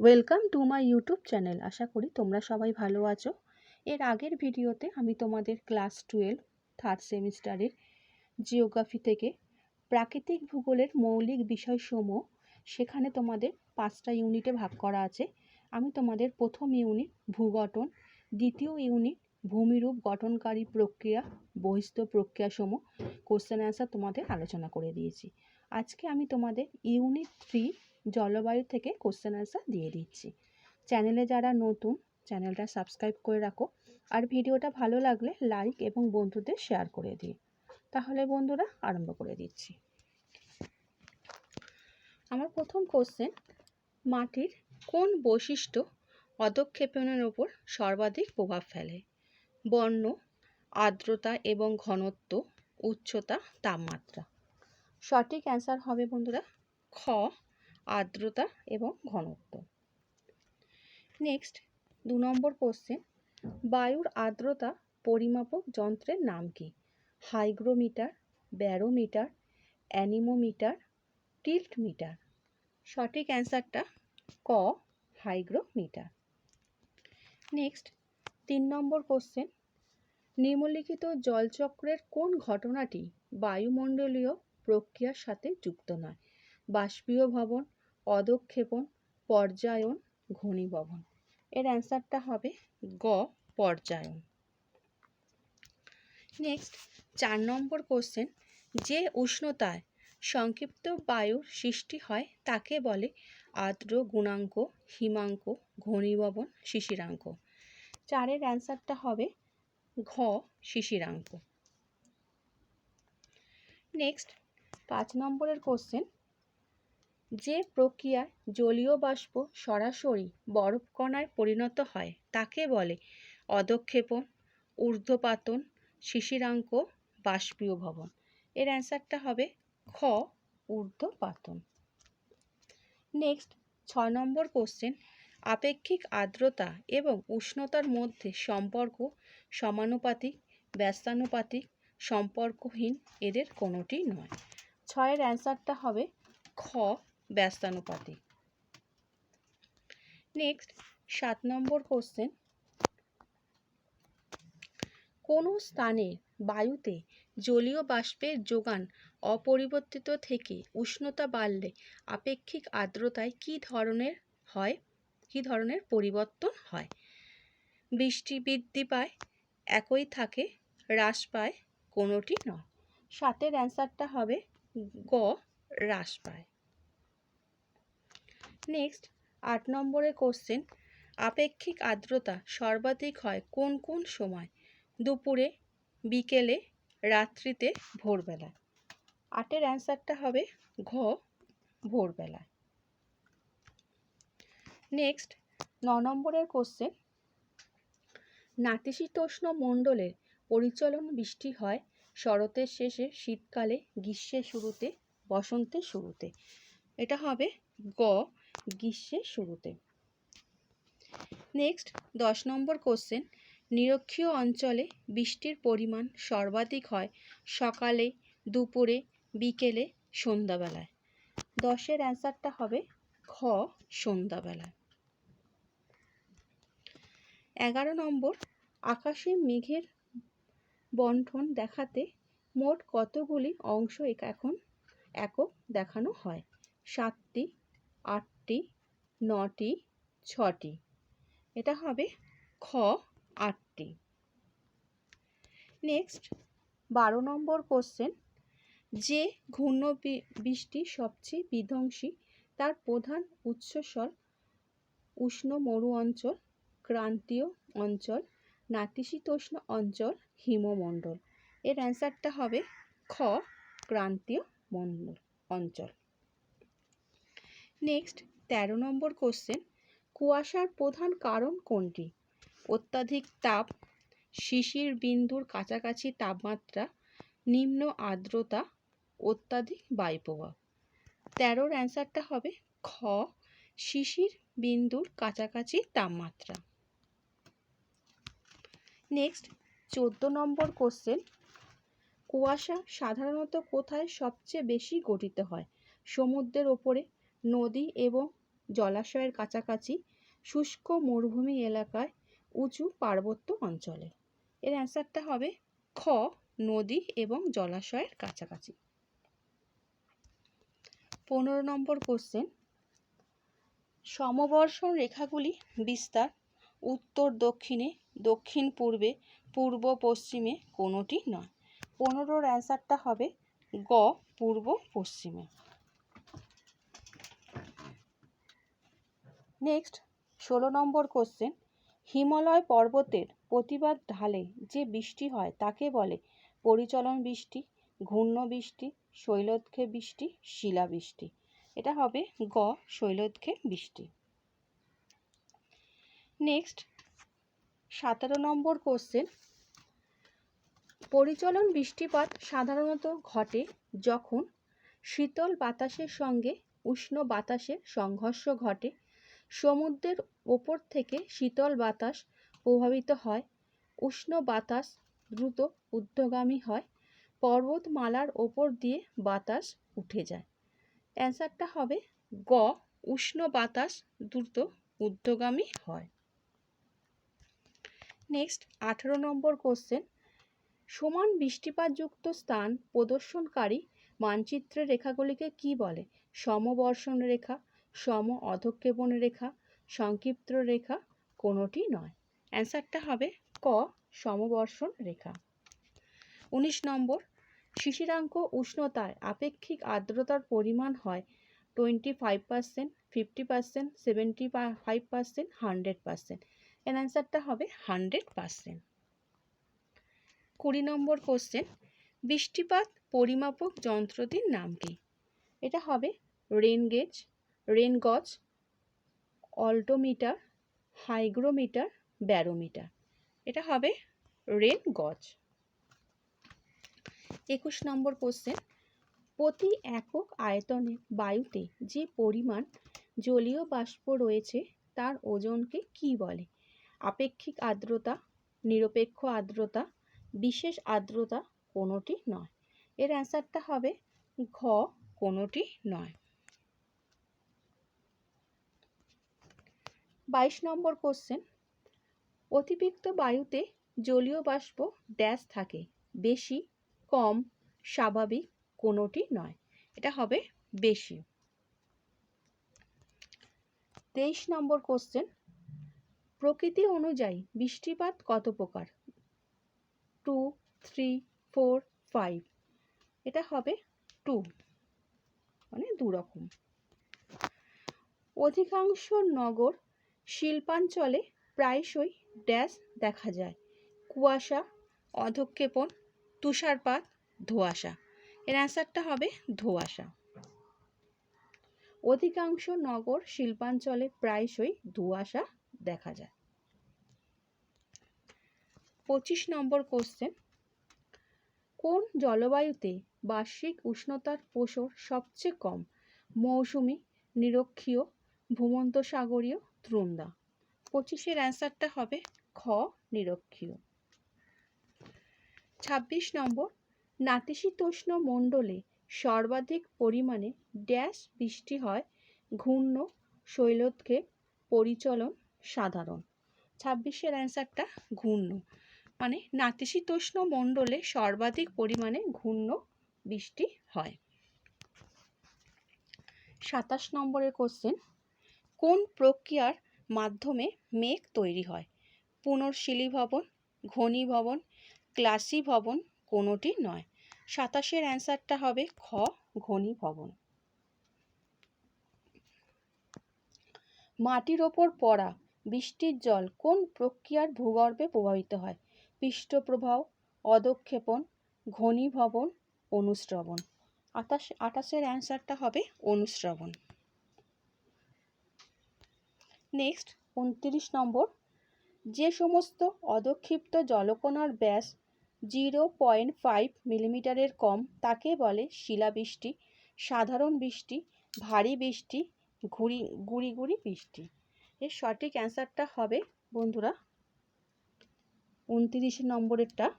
Welcome to my YouTube channel আশা করি তোমরা সবাই ভালো আছো। এর আগের ভিডিওতে আমি তোমাদের ক্লাস টুয়েলভ থার্ড সেমিস্টারের জিওগ্রাফি থেকে প্রাকৃতিক ভূগোলের মৌলিক বিষয়সমূহ সেখানে তোমাদের পাঁচটা ইউনিটে ভাগ করা আছে। আমি তোমাদের প্রথম ইউনিট ভূগঠন, দ্বিতীয় ইউনিট ভূমিরূপ গঠনকারী প্রক্রিয়া, বহিস্থ প্রক্রিয়াসমূহ কোশ্চেন অ্যান্সার তোমাদের আলোচনা করে দিয়েছি। আজকে আমি তোমাদের ইউনিট থ্রি জলবায়ু থেকে কোশ্চেন অ্যান্সার দিয়ে দিচ্ছি। চ্যানেলে যারা নতুন চ্যানেলটা সাবস্ক্রাইব করে রাখো। আর ভিডিওটা ভালো লাগলে লাইক এবং বন্ধুদের শেয়ার করে দিই তাহলে বন্ধুরা আরম্ভ করে দিচ্ছি। আমার প্রথম কোশ্চেন মাটির কোন বৈশিষ্ট্য অধক্ষেপণের ওপর সর্বাধিক প্রভাব ফেলে? বর্ণ, আর্দ্রতা এবং ঘনত্ব, উচ্চতা, তাপমাত্রা। সঠিক অ্যান্সার হবে বন্ধুরা, খ আর্দ্রতা এবং ঘনত্ব। নেক্সট দু নম্বর কোশ্চেন বায়ুর আর্দ্রতা পরিমাপক যন্ত্রের নাম কি? Hygrometer, barometer, anemometer tilt meter সঠিক অ্যান্সারটা ক, হাইগ্রোমিটার। নেক্সট তিন নম্বর কোশ্চেন নিম্নলিখিত জলচক্রের কোন ঘটনাটি বায়ুমণ্ডলীয় প্রক্রিয়ার সাথে যুক্ত নয়? বাষ্পীয় ভবন অধক্ষেপণ পর্যায়ন, ঘনীভবন। এর অ্যান্সারটা হবে গ, পর্যায়ন। নেক্সট চার নম্বর কোশ্চেন যে উষ্ণতায় সংক্ষিপ্ত বায়ুর সৃষ্টি হয় তাকে বলে আর্দ্র গুণাঙ্ক, হিমাঙ্ক, ঘনীভবন, শিশিরাঙ্ক। চারের অ্যান্সারটা হবে ঘ, শিশিরাঙ্ক। নেক্সট পাঁচ নম্বরের কোশ্চেন যে প্রক্রিয়ায় জলীয় বাষ্প সরাসরি বরফকণায় পরিণত হয়, তাকে বলে অধক্ষেপণ, ঊর্ধ্বপাতন, শিশিরাঙ্ক বাষ্পীয় ভবন এর অ্যান্সারটা হবে খ, ঊর্ধ্বপাতন। নেক্সট, ছয় নম্বর কোশ্চেন, আপেক্ষিক আর্দ্রতা এবং উষ্ণতার মধ্যে সম্পর্ক সমানুপাতিক, ব্যস্তানুপাতিক, সম্পর্কহীন এদের কোনোটি নয়। ছয়ের অ্যান্সারটা হবে খ ব্যস্তানুপাতিক। নেক্সট সাত নম্বর কোশ্চেন কোনো স্থানে বায়ুতে জলীয় বাষ্পের যোগান অপরিবর্তিত থেকে উষ্ণতা বাড়লে আপেক্ষিক আর্দ্রতায় কী ধরনের হয়? কী ধরনের পরিবর্তন হয়? বৃষ্টি বৃদ্ধি পায়, একই থাকে, হ্রাস পায়, কোনোটি নয়। সাতের অ্যান্সারটা হবে গ, হ্রাস পায়। নেক্সট আট নম্বরের কোশ্চেন আপেক্ষিক আর্দ্রতা সর্বাধিক হয় কোন কোন সময়? দুপুরে, বিকেলে, রাত্রিতে ভোরবেলা আটের অ্যান্সারটা হবে ঘ, ভোরবেলায়। নেক্সট ন নম্বরের কোশ্চেন নাতিশীতোষ্ণ মণ্ডলের পরিচলন বৃষ্টি হয় শরতের শেষে, শীতকালে, গ্রীষ্মের শুরুতে, বসন্তের শুরুতে। এটা হবে গ গ্রীষ্মের শুরুতে। নেক্সট দশ নম্বর কোশ্চেন নিরক্ষীয় অঞ্চলে বৃষ্টির পরিমাণ সর্বাধিক হয় সকালে, দুপুরে, বিকেলে, সন্ধ্যাবেলায়। দশের অ্যান্সারটা হবে খ সন্ধ্যাবেলায়। এগারো নম্বর, আকাশে মেঘের বন্ঠন দেখাতে মোট কতগুলি অংশ এখন একক দেখানো হয়? সাতটি আটটি নটি, ছটি। এটা হবে খ, আটটি। নেক্সট বারো নম্বর কোশ্চেন যে ঘূর্ণ বৃষ্টি সবচেয়ে বিধ্বংসী, তার প্রধান উৎসস্বর উষ্ণ মরু অঞ্চল, ক্রান্তীয় অঞ্চল, নাতিশীতোষ্ণ অঞ্চল, হিমমণ্ডল। এর অ্যান্সারটা হবে খ, ক্রান্তীয় মণ্ডল অঞ্চল। নেক্সট তেরো নম্বর কোশ্চেন কুয়াশার প্রধান কারণ কোনটি? অত্যাধিক তাপ, শিশির বিন্দুর কাছাকাছি তাপমাত্রা, নিম্ন আর্দ্রতা, অত্যাধিক বায়ুপ্রবাহ। তেরোর অ্যান্সারটা হবে খ, শিশির বিন্দুর কাছাকাছি তাপমাত্রা। নেক্সট চোদ্দ নম্বর কোশ্চেন কুয়াশা সাধারণত কোথায় সবচেয়ে বেশি গঠিত হয়? সমুদ্রের ওপরে, নদী এবং জলাশয়ের কাছাকাছি শুষ্ক মরুভূমি এলাকায় উঁচু পার্বত্য অঞ্চলে। এর অ্যান্সারটা হবে খ, নদী এবং জলাশয়ের কাছাকাছি। পনেরো নম্বর কোশ্চেন সমবর্ষণ রেখাগুলি বিস্তার, উত্তর দক্ষিণে, দক্ষিণ পূর্বে, পূর্ব পশ্চিমে কোনোটি নয়। পনেরোর অ্যান্সারটা হবে গ, পূর্ব পশ্চিমে। নেক্সট ষোলো নম্বর কোশ্চেন হিমালয় পর্বতের প্রতিবাদ ঢালে যে বৃষ্টি হয়, তাকে বলে পরিচলন বৃষ্টি, ঘূর্ণ বৃষ্টি, শৈলক্ষে বৃষ্টি শিলাবৃষ্টি এটা হবে গ, শৈলক্ষে বৃষ্টি। নেক্সট সতেরো নম্বর কোশ্চেন পরিচলন বৃষ্টিপাত সাধারণত ঘটে যখন শীতল বাতাসের সঙ্গে উষ্ণ বাতাসের সংঘর্ষ ঘটে সমুদ্রের ওপর থেকে শীতল বাতাস প্রভাবিত হয়। উষ্ণ বাতাস দ্রুত ঊর্ধ্বগামী হয়। পর্বতমালার ওপর দিয়ে বাতাস উঠে যায়। অ্যান্সারটা হবে গ, উষ্ণ বাতাস দ্রুত ঊর্ধ্বগামী হয়। নেক্সট, আঠেরো নম্বর কোশ্চেন। সমান বৃষ্টিপাতযুক্ত স্থান প্রদর্শনকারী মানচিত্রের রেখাগুলিকে কি বলে? সমবর্ষণ রেখা সম অধক্ষেপণ রেখা সংক্ষিপ্ত রেখা কোনোটি নয়। অ্যান্সারটা হবে ক সমবর্ষণ রেখা উনিশ নম্বর, শিশিরাঙ্ক উষ্ণতায় আপেক্ষিক আর্দ্রতার পরিমাণ হয় twenty five percent fifty percent seventy five percent hundred percent এর অ্যান্সারটা হবে হান্ড্রেড পার্সেন্ট কুড়ি নম্বর কোশ্চেন বৃষ্টিপাত পরিমাপক যন্ত্রটির নাম কি? এটা হবে রেন গেজ রেন গজ অল্টোমিটার, হাইগ্রোমিটার, ব্যারোমিটার। এটা হবে রেন গজ একুশ নম্বর কোশ্চেন প্রতি একক আয়তনে বায়ুতে যে পরিমাণ জলীয় বাষ্প রয়েছে, তার ওজনকে কি বলে? আপেক্ষিক আর্দ্রতা, নিরপেক্ষ আর্দ্রতা, বিশেষ আর্দ্রতা কোনোটি নয়। এর অ্যান্সারটা হবে ঘ কোনোটি নয়। বাইশ নম্বর কোশ্চেন অতিরিক্ত বায়ুতে জলীয় বাষ্প ড্যাশ থাকে, বেশি, কম, স্বাভাবিক কোনোটি নয়, এটা হবে বেশি। তেইশ নম্বর কোশ্চেন প্রকৃতি অনুযায়ী বৃষ্টিপাত কত প্রকার? টু থ্রি ফোর ফাইভ এটা হবে টু মানে দু রকম অধিকাংশ নগর শিল্পাঞ্চলে প্রায়শই ড্যাশ দেখা যায়। কুয়াশা, অধক্ষেপণ, তুষারপাত, ধোঁয়াশা। এর অ্যান্সারটা হবে ধোঁয়াশা। অধিকাংশ নগর শিল্পাঞ্চলে প্রায়শই ধোঁয়াশা দেখা যায়। পঁচিশ নম্বর কোশ্চেন কোন জলবায়ুতে বার্ষিক উষ্ণতার প্রসর সবচেয়ে কম? মৌসুমি, নিরক্ষীয় ভূমধ্যসাগরীয় ত্রুন্দা পঁচিশের অ্যান্সারটা হবে খ, নিরক্ষীয়। ছাব্বিশ নম্বর নাতিশীতোষ্ণ মণ্ডলে সর্বাধিক পরিমাণে ড্যাশ বৃষ্টি হয়, ঘূর্ণ শৈলক্ষে পরিচলন সাধারণ। ছাব্বিশের অ্যান্সারটা ঘূর্ণ। মানে নাতিশীতোষ্ণ মণ্ডলে সর্বাধিক পরিমাণে ঘূর্ণ বৃষ্টি হয়। সাতাশ নম্বরের কোশ্চেন কোন প্রক্রিয়ার মাধ্যমে মেঘ তৈরি হয়? পুনর্শীলীভবন ঘনীভবন ক্লাসীভবন কোনোটি নয়। সাতাশের অ্যান্সারটা হবে খ, ঘনীভবন। মাটির ওপর পড়া বৃষ্টির জল কোন প্রক্রিয়ার ভূগর্ভে প্রবাহিত হয়? পৃষ্ঠপ্রবাহ অধক্ষেপণ ঘনীভবন অনুশ্রবণ আটাশ আটাশের অ্যান্সারটা হবে অনুশ্রবণ নেক্সট, উনত্রিশ নম্বর। যে সমস্ত অদক্ষিপ্ত জলকণার ব্যাস জিরো পয়েন্ট ফাইভ মিলিমিটারের কম, তাকে বলে শিলাবৃষ্টি, সাধারণ বৃষ্টি, ভারী বৃষ্টি, ঘুরি, গুড়ি গুড়ি বৃষ্টি। এর সঠিক অ্যান্সারটা হবে, বন্ধুরা, উনত্রিশ নম্বরেরটা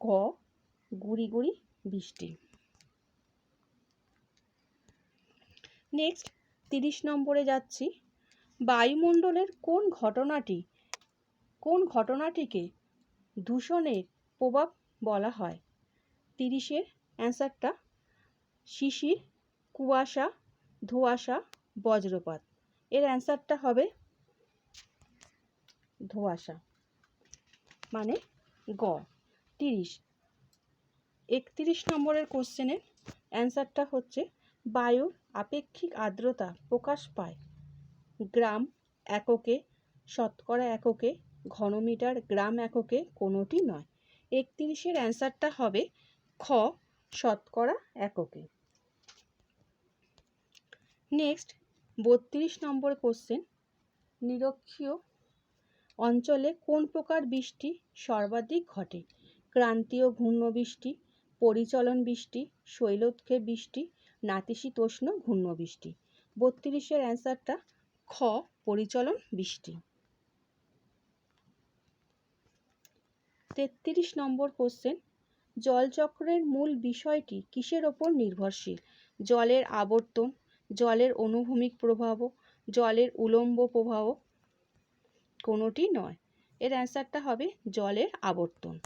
ঘ, গুড়ি গুড়ি বৃষ্টি। নেক্সট, তিরিশ নম্বরে যাচ্ছি। বায়ুমণ্ডলের কোন ঘটনাটি, কোন ঘটনাটিকে দূষণের প্রভাব বলা হয়? তিরিশের অ্যান্সারটা শিশির, কুয়াশা, ধোঁয়াশা, বজ্রপাত। এর অ্যান্সারটা হবে ধোঁয়াশা মানে গ। তিরিশ, একত্রিশ নম্বরের কোশ্চেনের অ্যান্সারটা হচ্ছে বায়ুর আপেক্ষিক আর্দ্রতা প্রকাশ পায়। গ্রাম এককে, শতকরা এককে, ঘনমিটার গ্রাম এককে কোনোটি নয়। একত্রিশের অ্যান্সারটা হবে খ, শতকরা এককে। নেক্সট, বত্রিশ নম্বর কোশ্চেন নিরক্ষীয় অঞ্চলে কোন প্রকার বৃষ্টি সর্বাধিক ঘটে? ক্রান্তীয় ঘূর্ণবৃষ্টি, পরিচলন বৃষ্টি শৈলোৎক্ষেপ বৃষ্টি, নাতিশীতোষ্ণ ঘূর্ণবৃষ্টি। বত্রিশের অ্যান্সারটা খ, পরিচলন, বৃষ্টি। তেত্রিশ নম্বর কোশ্চেন জলচক্রের মূল বিষয়টি কিসের ওপর নির্ভরশীল? জলের আবর্তন, জলের অনুভূমিক প্রভাব, জলের উলম্ব প্রবাহ কোনোটি নয়। এর অ্যান্সারটা হবে জলের আবর্তন।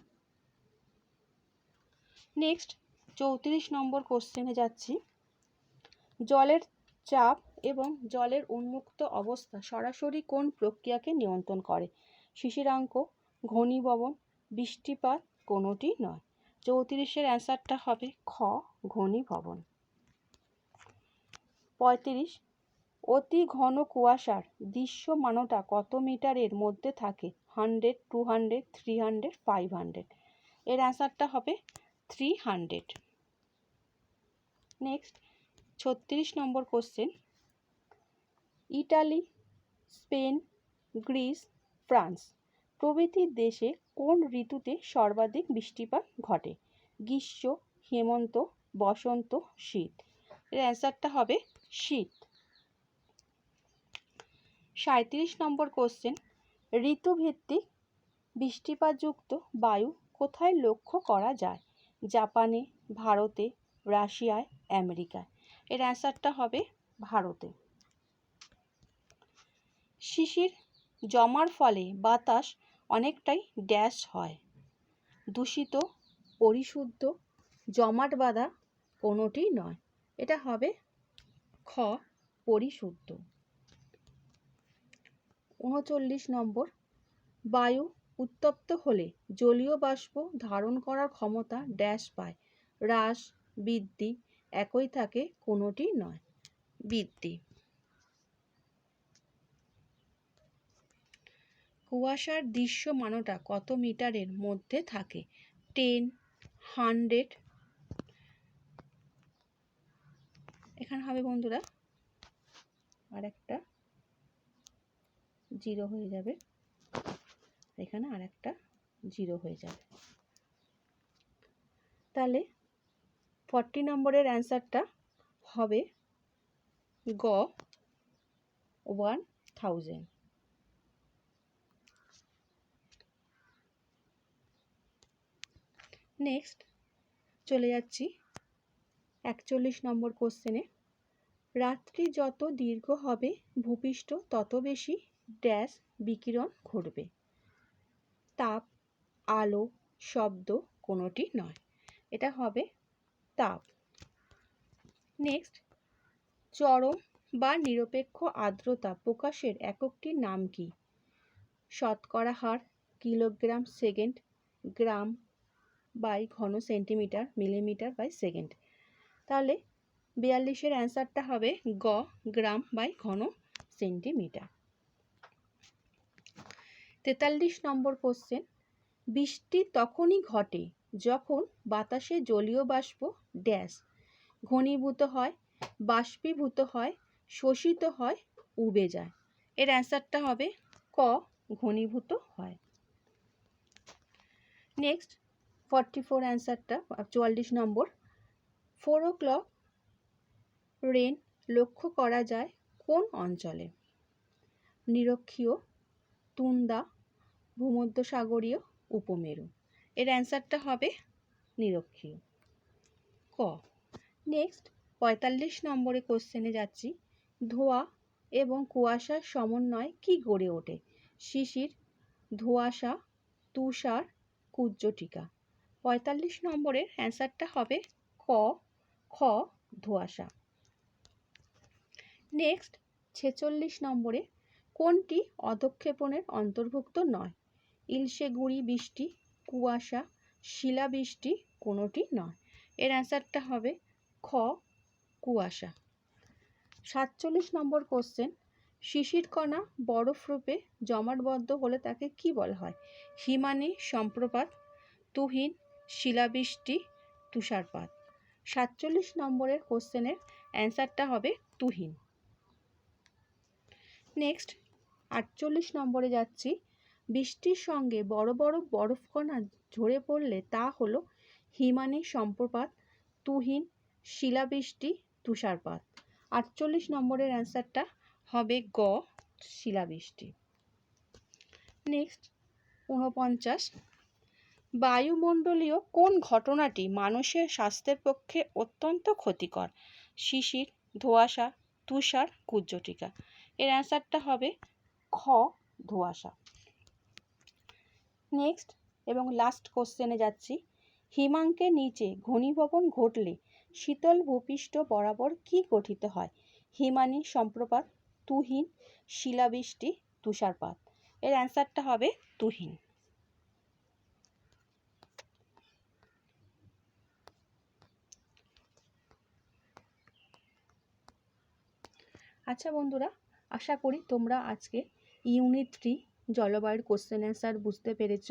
নেক্সট চৌত্রিশ নম্বর কোশ্চেনে যাচ্ছি। জলের চাপ এবং জলের উন্মুক্ত অবস্থা সরাসরি কোন প্রক্রিয়াকে নিয়ন্ত্রণ করে? শিশিরাঙ্ক, ঘনীভবন, বৃষ্টিপাত কোনোটি নয়। চৌত্রিশের অ্যান্সারটা হবে খ, ঘনীভবন। পঁয়ত্রিশ, অতি ঘন কুয়াশার দৃশ্যমানতা কত মিটারের মধ্যে থাকে? Hundred, two hundred, three hundred, five hundred. এর অ্যান্সারটা হবে থ্রি হান্ড্রেড। নেক্সট, ছত্রিশ নম্বর question. Italy, Spain, Greece, France প্রভৃতি দেশে কোন ঋতুতে সর্বাধিক বৃষ্টিপাত ঘটে? গ্রীষ্ম, হেমন্ত, বসন্ত, শীত। এর অ্যান্সারটা হবে শীত। সাঁত্রিশ নম্বর কোশ্চেন ঋতুভিত্তিক বৃষ্টিপাতযুক্ত বায়ু কোথায় লক্ষ্য করা যায়? জাপানে, ভারতে, রাশিয়ায়, আমেরিকায়। এর অ্যান্সারটা হবে ভারতে। শিশির জমার ফলে বাতাস অনেকটাই ড্যাশ হয়। দূষিত, পরিশুদ্ধ জমাট বাঁধা কোনোটি নয়। এটা হবে খ, পরিশুদ্ধ। উনচল্লিশ নম্বর, বায়ু উত্তপ্ত হলে জলীয় বাষ্প ধারণ করার ক্ষমতা ড্যাশ পায়। হ্রাস, বৃদ্ধি একই থাকে কোনোটি নয়। বৃদ্ধি কুয়াশার দৃশ্যমানতা কত মিটারের মধ্যে থাকে? Ten, hundred. এখানে হবে বন্ধুরা, আর একটা জিরো হয়ে যাবে। এখানে আর একটা জিরো হয়ে যাবে। তাহলে ফর্টি নম্বরের অ্যান্সারটা হবে গ, ওয়ান থাউজেন্ড। নেক্সট চলে যাচ্ছি একচল্লিশ নম্বর কোশ্চেনে রাত্রি যত দীর্ঘ হবে, ভূপৃষ্ঠ তত বেশি ড্যাশ বিকিরণ ঘটবে। তাপ, আলো, শব্দ কোনোটি নয়। এটা হবে তাপ। নেক্সট চরম বা নিরপেক্ষ আর্দ্রতা প্রকাশের এককটির নাম কি? শতকরা হার, কিলোগ্রাম, সেকেন্ড, গ্রাম বাই ঘন সেন্টিমিটার, মিলিমিটার বাই সেকেন্ড। তাহলে বিয়াল্লিশের অ্যান্সারটা হবে গ গ্রাম বাই ঘন সেন্টিমিটার। তেতাল্লিশ নম্বর কোশ্চেন, বৃষ্টি তখনই ঘটে যখন বাতাসে জলীয় বাষ্প ড্যাশ, ঘনীভূত হয়, বাষ্পীভূত হয়, শোষিত হয়, উবে যায়। এর অ্যান্সারটা হবে ক, ঘনীভূত হয়। নেক্সট ফর্টি ফোর অ্যান্সারটা চুয়াল্লিশ নম্বর। ফোর ও ক্লক রেন লক্ষ্য করা যায় কোন অঞ্চলে? নিরক্ষীয়, তুন্দা, ভূমধ্যসাগরীয়, উপমেরু। এর অ্যান্সারটা হবে নিরক্ষীয়। ক নেক্সট পঁয়তাল্লিশ নম্বরে কোশ্চেনে যাচ্ছি। ধোঁয়া এবং কুয়াশার সমন্বয়ে কি গড়ে ওঠে? শিশির, ধোঁয়াশা, তুষার, কুজ্জটিকা। পঁয়তাল্লিশ নম্বরের অ্যান্সারটা হবে ক খ, ধোঁয়াশা। নেক্সট, ছেচল্লিশ নম্বরে কোনটি অধক্ষেপণের অন্তর্ভুক্ত নয়? ইলশে গুঁড়ি বৃষ্টি, কুয়াশা শিলাবৃষ্টি কোনোটি নয়। এর অ্যান্সারটা হবে খ, কুয়াশা। সাতচল্লিশ নম্বর কোশ্চেন শিশির কণা বরফ রূপে জমাটবদ্ধ হলে তাকে কি বলা হয়? হিমানি, সম্প্রপাত, তুহিন শিলাবৃষ্টি, তুষারপাত। সাতচল্লিশ নম্বরের কোশ্চেনের অ্যান্সারটা হবে তুহিন। নেক্সট, আটচল্লিশ নম্বরে যাচ্ছি। বৃষ্টির সঙ্গে বড় বড় বরফকণা ঝরে পড়লে তা হলো হিমানি সম্প্রপাত, তুহিন, শিলাবৃষ্টি, তুষারপাত। আটচল্লিশ নম্বরের অ্যান্সারটা হবে গ, শিলাবৃষ্টি। নেক্সট, ঊনপঞ্চাশ বায়ুমণ্ডলীয় কোন ঘটনাটি মানুষের স্বাস্থ্যের পক্ষে অত্যন্ত ক্ষতিকর? শিশির, ধোঁয়াশা, তুষার কুজ্জটিকা এর অ্যান্সারটা হবে খ ধোঁয়াশা। নেক্সট এবং লাস্ট কোশ্চেনে যাচ্ছি। হিমাঙ্কের নিচে ঘনীভবন ঘটলে শীতল ভূপৃষ্ঠ বরাবর কি গঠিত হয়? হিমানি সম্প্রপাত, তুহিন, শিলাবৃষ্টি, তুষারপাত। এর অ্যান্সারটা হবে তুহিন। আচ্ছা বন্ধুরা, আশা করি তোমরা আজকে ইউনিট থ্রি জলবায়ুর কোশ্চেন অ্যান্সার বুঝতে পেরেছ।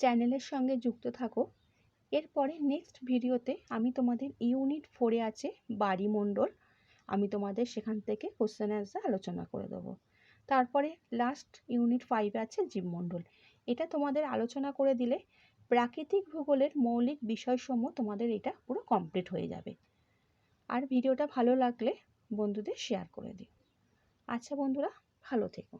চ্যানেলের সঙ্গে যুক্ত থাকো। এরপরে নেক্সট ভিডিওতে আমি তোমাদের ইউনিট ফোরে আছে বাড়িমণ্ডল আমি তোমাদের সেখান থেকে কোশ্চেন অ্যান্সার আলোচনা করে দেবো। তারপরে লাস্ট ইউনিট ফাইভে আছে জীবমণ্ডল এটা তোমাদের আলোচনা করে দিলে প্রাকৃতিক ভূগোলের মৌলিক বিষয়সমূহ তোমাদের এটা পুরো কমপ্লিট হয়ে যাবে। আর ভিডিওটা ভালো লাগলে বন্ধুদের শেয়ার করে দিও। আচ্ছা বন্ধুরা ভালো থেকো।